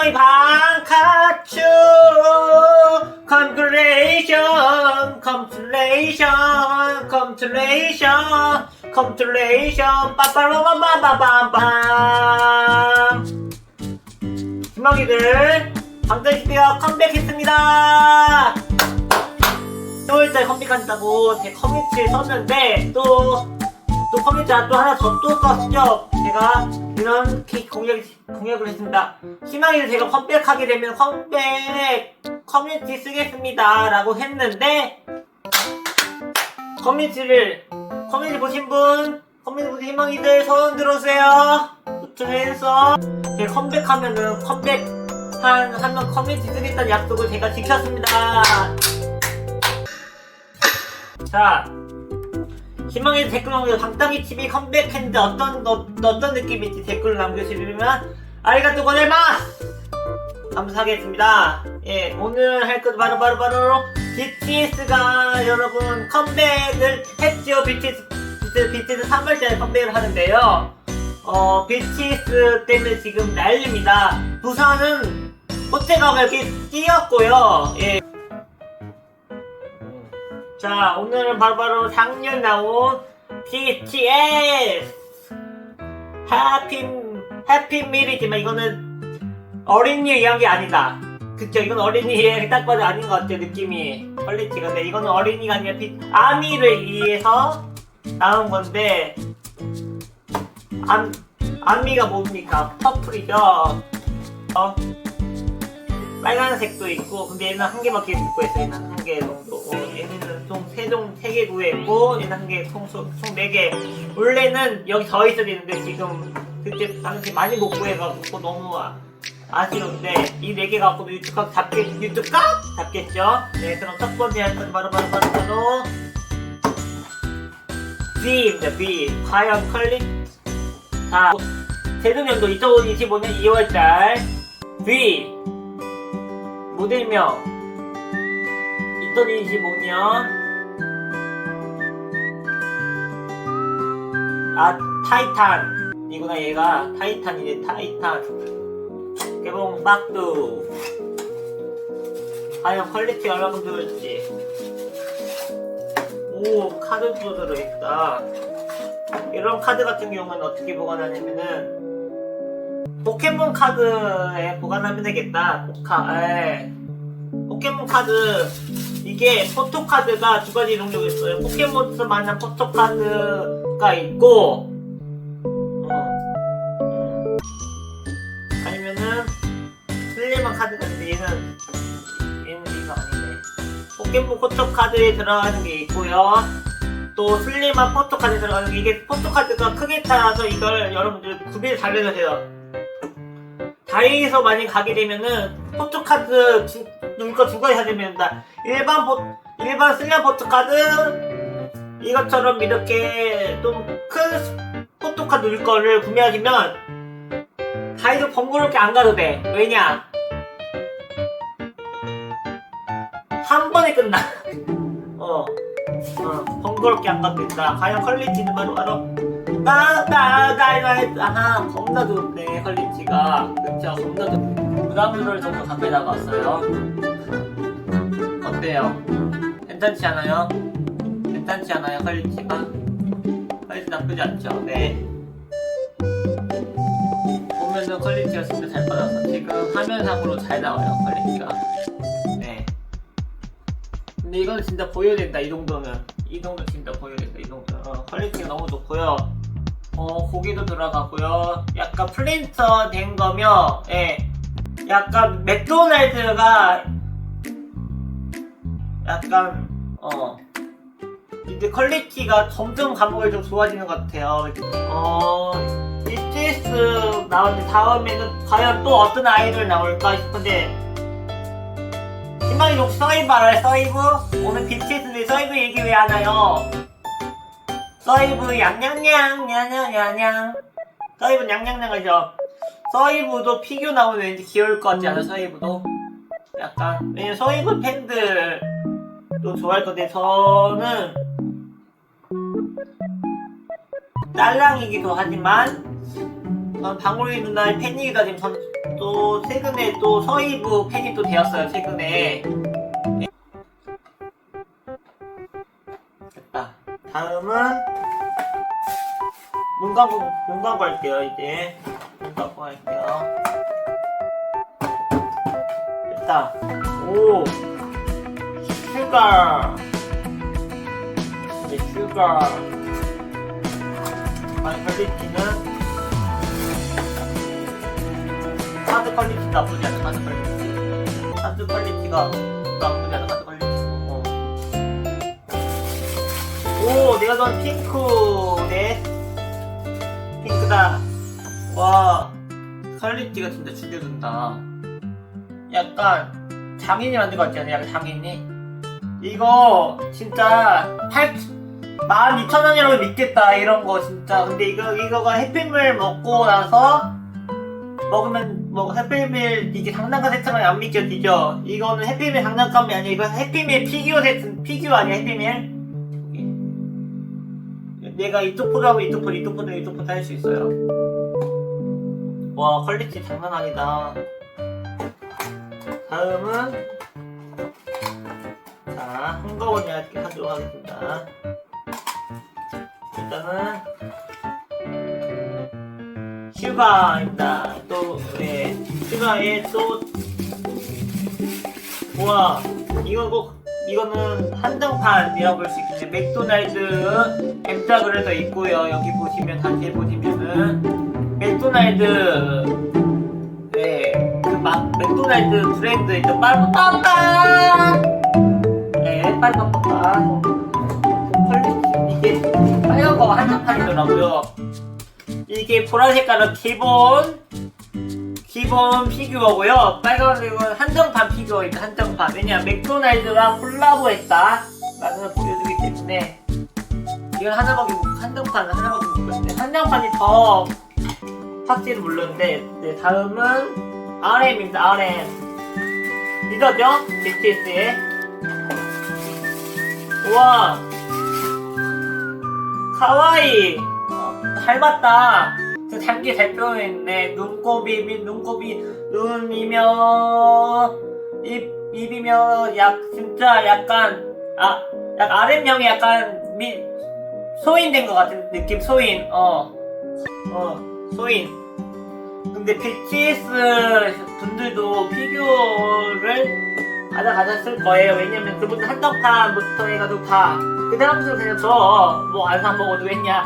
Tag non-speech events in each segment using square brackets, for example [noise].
방카츄 컨그레이션 컴플레이션 컴플레이션 컴플레이션 빠빠라바바바밤밤. 희망이들 방탄시대가 컴백했습니다. 10월달 컴백한다고 제 커뮤니티에 썼는데 또, 또 커뮤니티가 또 하나 더또 떴죠. 제가 이런 기- 공약, 공약을 했습니다. 희망이를 제가 컴백하게 되면 컴백 커뮤니티 쓰겠습니다. 라고 했는데, 커뮤니티를, 커뮤니티 보신 분, 커뮤니티 보신 희망이들 손 들어오세요. 요청해서 제가 컴백하면은 컴백 한, 한명 커뮤니티 쓰겠다는 약속을 제가 지켰습니다. 자, 희망의 댓글 남겨 방땅이 TV 컴백했는데 어떤 어, 어떤 느낌인지 댓글 남겨주시면 아리가또 고자이마스 감사하겠습니다. 예, 오늘 할 것 바로 바로 바로 BTS가 여러분 컴백을 했죠. BTS BTS, BTS 3월달에 컴백을 하는데요. 어, BTS 때문에 지금 난립니다. 부산은 호텔가 이렇게 뛰었고요. 예. 자, 오늘은 바로바로 작년 나온 BTS 해피 해피 밀이지만 이거는 어린이에 의한 게 아니다. 그쵸? 이건 어린이에 딱 봐도 아닌 것 같아요. 느낌이 퀄리티가. 근데 이거는 어린이가 아니라 비, 아미를 위해서 나온 건데 안 아미가 뭡니까? 퍼플이죠. 어? 빨간색도 있고 근데 얘는 한 개밖에 못 구했어 얘는 한 개 정도. 어, 얘는 총세종세 개 구했고 얘는 한개 총총네 개. 원래는 여기 더 있어야 되는데 지금 그때 당시 많이 못 구해가지고 너무 아, 아쉬운데 이 네 개 갖고도 유튜브 잡겠 유튜브 각 잡겠죠? 네 그럼 첫 번째 할건 바로 바로 바로 바로. B입니다 B 과연 컬리 자 세종연도 2025년 2월달. B 모델명 2025년 아 타이탄이구나 얘가 타이탄이네 타이탄. 개봉 박두. 과연 퀄리티 얼마큼 좋을지. 오 카드도 들어있다. 이런 카드 같은 경우는 어떻게 보관하냐면은 포켓몬 카드에 보관하면 되겠다. 포카, 에. 포켓몬 카드, 이게 포토카드가 두 가지 종류가 있어요. 포켓몬스 만한 포토카드가 있고, 어, 음. 아니면은, 슬림한 카드가 있는데, 얘는, 얘는 이거 아니네. 포켓몬 포토카드에 들어가는 게 있고요. 또 슬림한 포토카드에 들어가는 게, 이게 포토카드가 크게 따라서 이걸 여러분들 구비를 잘 해주세요. 다이에서 만약 가게 되면은 포토카드 두, 물거 두 가지 사주면 된다. 일반 포, 일반 슬램 포토카드 이것처럼 이렇게 좀 큰 포토카드 물 거를 구매하시면 다이도 번거롭게 안 가도 돼. 왜냐? 한 번에 끝나. [laughs] 어, 어, 번거롭게 안 가도 된다. 과연 퀄리티는 바로 바로 나나나나 아하 겁나 좋네 퀄리티가 그쵸 겁나 좋 부담을 정도 갖게 나갔어요 어때요? 괜찮지 않아요? 괜찮지 않아요 퀄리티가? 퀄리티 나쁘지 않죠? 네 보면은 퀄리티가 진짜 잘 받아서 지금 화면상으로 잘 나와요 퀄리티가 네 근데 이건 진짜 보여야 된다 이 정도면 이 정도 진짜 보여야 된다 이 정도면 어, 퀄리티가 너무 좋고요 어, 고기도 들어가고요. 약간 프린터 된 거며, 예. 약간 맥도날드가 약간 어 이제 퀄리티가 점점 감옥을 좀 좋아지는 것 같아요. 어 BTS 나왔는데 다음에는 과연 또 어떤 아이돌 나올까 싶은데 희망이 혹시 서이브 알아요? 서이브? 오늘 BTS인데 서이브 얘기 왜안 해요? 서이브 양양양 냥냥냥냥 서이브 냥냥냥하죠 서이브도 피규어 나오면 왠지 귀여울 것 같지 않아 서이브도 약간 왜냐면 서이브 팬들 도 좋아할 건데 저는 딸랑이기도 하지만 어, 방울이 누나의 지금 전, 또 최근에 또 서희부 팬이 또 되었어요 최근에. 네. 됐다. 다음은 눈 감고 눈 감고 할게요 이제. 눈 감고 할게요. 됐다. 오 슈가 이제 슈가 아니 퀄리티는 카드 퀄리티 나쁘지 않아 카드 퀄리티. 카드 퀄리티가 나쁘지 않아 카드 퀄리티. 어. 오 내가 좋아하는 핑크네. 핑크다. 와 퀄리티가 진짜 죽여준다. 약간 장인이 만든 것 같지 않아? 약간 장인이 이거 진짜 8 12,000원이라고 믿겠다 이런 거 진짜. 근데 이거 이거가 해피밀 먹고 나서 먹으면 뭐 해피밀 이게 장난감 세트만 안 믿겨지죠? 이거는 해피밀 장난감이 아니야 이거 해피밀 피규어 세트 피규어 아니야 해피밀. 내가 이쪽 포즈하고 이쪽 포즈 이쪽 포즈 이쪽 포즈 할 수 있어요. 와 퀄리티 장난 아니다. 다음은 자 한꺼번에 이렇게 하도록 하겠습니다 일단은 슈가입니다. 또 예, 슈가에 또 우와 이거 꼭 이거는 한정판이라고 볼 수 있겠네. 맥도날드 그려져 있고요. 여기 보시면 다시 보시면은 맥도날드 네, 그 막 맥도날드 브랜드 있죠. 빠 빠빠빠 퀄리티 이게 빨간 거 한정판이더라고요. 이게 보라 색깔은 기본 기본 피규어고요. 빨간색은 한정판 피규어입니다. 한정판. 왜냐 맥도날드가 콜라보했다. 라는 보여주기 때문에 이건 하나밖에 못 한정판은 하나밖에 못 보였는데 한정판이 더 확실히 모르는데 네, 다음은 RM입니다. RM 리더죠? BTS의 우와. 카와이. 어, 닮았다. 저 닮기 잘 표현했네 눈곱이 미- 눈곱이 눈이며 입 입이며 약 진짜 약간 아약 RM형이 약간 미 소인된 것 같은 느낌 소인. 어어 소인. 근데 BTS 분들도 피규어를 가져 가졌을 거예요. 왜냐면 그분들 한정판부터 해가지고 다 그 다음부터 그냥 저 뭐 안 사 먹어도 왜냐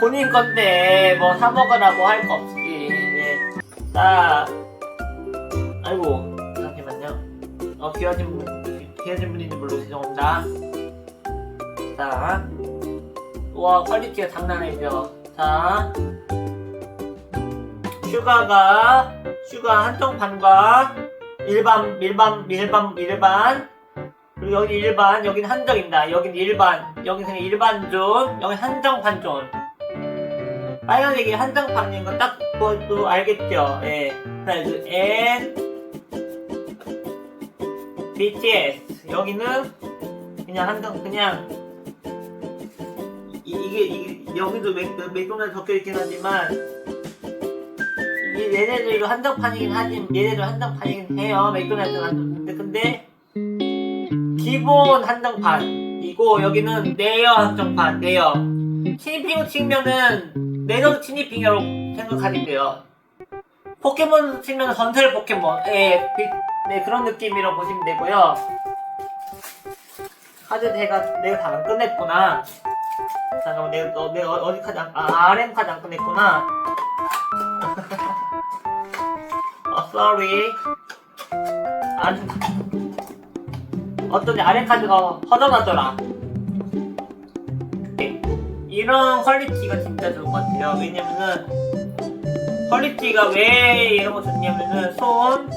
본인 건데 뭐 사 먹으라고 할 거 없지. 예. 자, 아이고 잠시만요. 어 귀하신 분 귀하신 분인지 모르고 죄송합니다. 자, 와 퀄리티가 장난 아니죠. 자, 슈가가 슈가 한정판과 일반 일반 일반 일반 그리고 여기 일반 여기는 한정입니다. 여기는 일반 여기는 일반 존 여기 한정판 존 빨간색이 한정판인 거딱 그것도 알겠죠? 예. 그래서 N BTS 여기는 그냥 한정 그냥 이, 이게 여기도 맥, 맥도날드 적혀 있긴 하지만 이게 얘네들 이거 한정판이긴 하지만 얘네들 한정판이긴 해요 맥도날드 한정판인데 근데 기본 한정판이고 여기는 내여 한정판 내여 티니핑으로 치면은 내려도 티니핑이라고 생각하시면 돼요 포켓몬 치면 전설 포켓몬 예, 그- 네 그런 느낌이라고 보시면 되고요 카드 내가 내가 다 안 끝냈구나 잠깐만 내가 너 내가 어- 어디 카드 안, 아 RM 카드 안 끝냈구나 어 sorry. 안 어떤 RM 카드가 허전하더라. 네, 이런 퀄리티가 진짜 좋은 것 같아요. 왜냐면은 퀄리티가 왜 이런 거 좋냐면은 손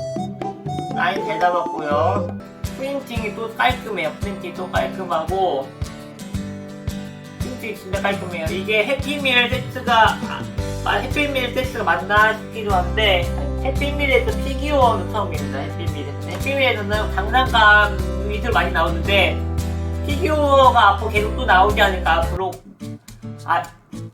라인 잘 잡았고요. 프린팅이 또 깔끔해요. 프린팅이 또 깔끔하고 프린팅이 진짜 깔끔해요. 이게 해피밀 세트가 아, 아, 해피밀 세트가 맞나 싶기도 한데 해피밀에서 피규어는 처음입니다 해피밀에서 해피밀에서는 장난감 위주로 많이 나오는데 피규어가 앞으로 계속 또 나오지 않을까 앞으로 아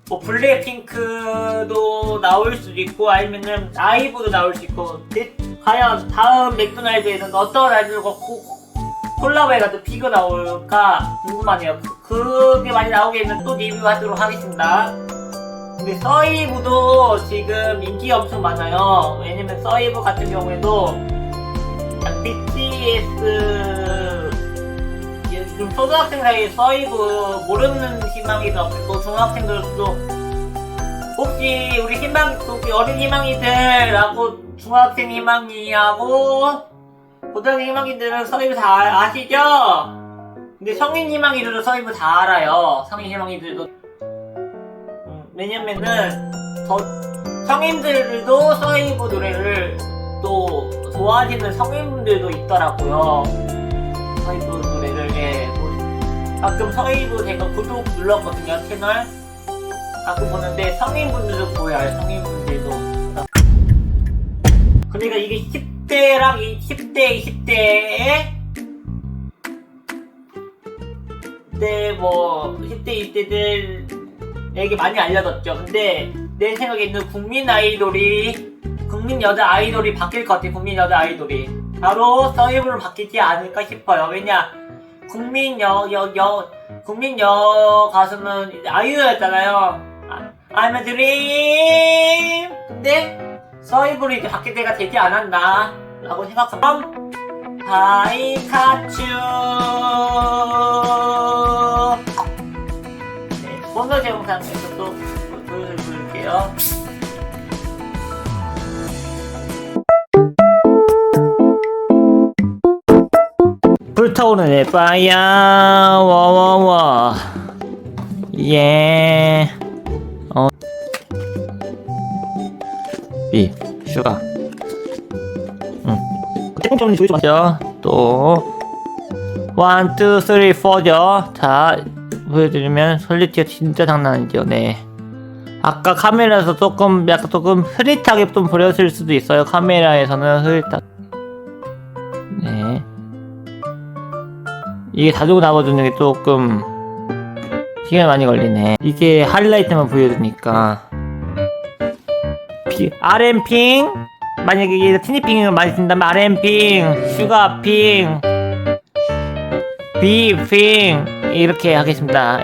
뭐 블랙핑크도 나올 수도 있고 아니면은 아이브도 나올 수 있고 데- 과연 다음 맥도날드에는 어떤 아이들과 코- 콜라보해가지고 비교 나올까 궁금하네요. 그, 그게 많이 나오게 되면 또 리뷰하도록 하겠습니다. 근데 서이브도 지금 인기가 엄청 많아요. 왜냐면 서이브 같은 경우에도 BTS 요즘 초등학생 사이에 서이브 모르는 희망이도 없고 중학생들도 혹시 우리 희망 혹시 어린 희망이들하고 중학생 희망이하고 고등학생 희망이들은 서이브 다 아- 아시죠? 근데 성인 희망이들도 서이브 다 알아요. 성인 희망이들도 음, 왜냐면은 더 성인들도 서이브 노래를 또 좋아하시는 성인분들도 있더라고요. 서이브 노래를 예, 뭐, 가끔 서이브 제가 구독 눌렀거든요 채널. 가끔 보는데 성인분들도 보여요 성인분들도. 그러니까 이게 10대랑 10대 20대에 그때 뭐 10대 20대들 에게 많이 알려졌죠. 근데 내 생각에는 국민 아이돌이 국민 여자 아이돌이 바뀔 것 같아 국민 여자 아이돌이. 바로 서이브로 바뀌지 않을까 싶어요. 왜냐 국민 여, 여, 여, 국민 여 가수는 아이유였잖아요. 아, I'm a dream! 근데 서이브로 이제 바뀔 때가 되지 않았나 라고 생각하면 바이카츄 네, 스폰서 제공상에서 또 보여드릴게요. 불타오르는 에바야 와와와 예. 어. 비 슈가. 응. 땡좀 조심하죠 또. 원투 쓰리 포죠 자 보여드리면 솔리티가 진짜 장난 아니죠 네 아까 카메라에서 조금 약간 조금 흐릿하게 좀 보였을 수도 있어요 카메라에서는 흐릿하게 네 이게 자동 나와주는 게 조금 시간이 많이 걸리네. 이게 하이라이트만 보여주니까. 피, RM핑? 만약에 이게 티니핑을 많이 쓴다면 RM핑, 슈가핑, B핑, 이렇게 하겠습니다.